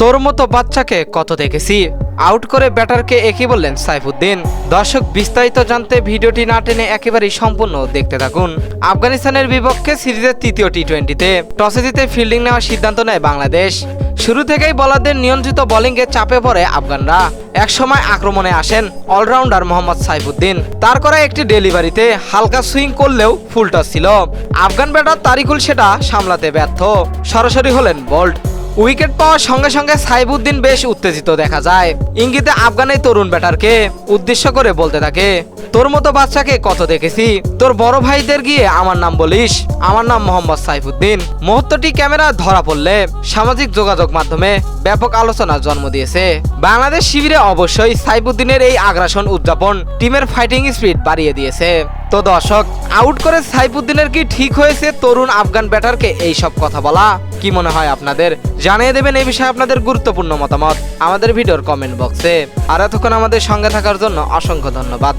তোর মতো বাচ্চাকে কত দেখেছি? আউট করে ব্যাটারকে একই বললেন সাইফুদ্দিন। দর্শক, বিস্তারিত জানতে ভিডিওটি না টেনে একেবারেই সম্পূর্ণ দেখতে থাকুন। আফগানিস্তানের বিপক্ষে সিরিজের তৃতীয় টি টোয়েন্টিতে টসে জিতে ফিল্ডিং নেওয়ার সিদ্ধান্ত নেয় বাংলাদেশ। শুরু থেকেই বলারদের নিয়ন্ত্রিত বোলিংয়ে চাপে পড়ে আফগানরা। একসময় আক্রমণে আসেন অলরাউন্ডার মোহাম্মদ সাইফুদ্দিন। তার করা একটি ডেলিভারিতে হালকা সুইং করলেও ফুল টস ছিল। আফগান ব্যাটার তারিকুল সেটা সামলাতে ব্যর্থ। সরাসরি হলেন বোল্ট। উইকেট পাওয়ার সঙ্গে সঙ্গে সাইবুদ্দিন বেশ উত্তেজিত দেখা যায়। ইঙ্গিতে আফগান এই তরুণ ব্যাটারকে উদ্দেশ্য করে বলতে থাকে, তোর মতো বাচ্চাকে কত দেখেছি? তোর বড় ভাইদের গিয়ে আমার নাম বলিস? আমার নাম মোহাম্মদ সাইফুদ্দিন। মুহূর্তটি ক্যামেরা ধরা পড়লে সামাজিক যোগাযোগ মাধ্যমে ব্যাপক আলোচনার জন্ম দিয়েছে। বাংলাদেশ শিবিরে অবশ্যই সাইফুদ্দিনের এই আগ্রাসন উদযাপন টিমের ফাইটিং স্পিড বাড়িয়ে দিয়েছে। তো দর্শক আউট করে সাইফুদ্দিনের কি ঠিক হয়েছে তরুণ আফগান ব্যাটারকে এই সব কথা বলা? কি মনে হয় আপনাদের? জানিয়ে দেবেন এই বিষয়ে আপনাদের গুরুত্বপূর্ণ মতামত আমাদের ভিডিওর কমেন্ট বক্সে আর এতক্ষণ আমাদের সঙ্গে থাকার জন্য অসংখ্য ধন্যবাদ।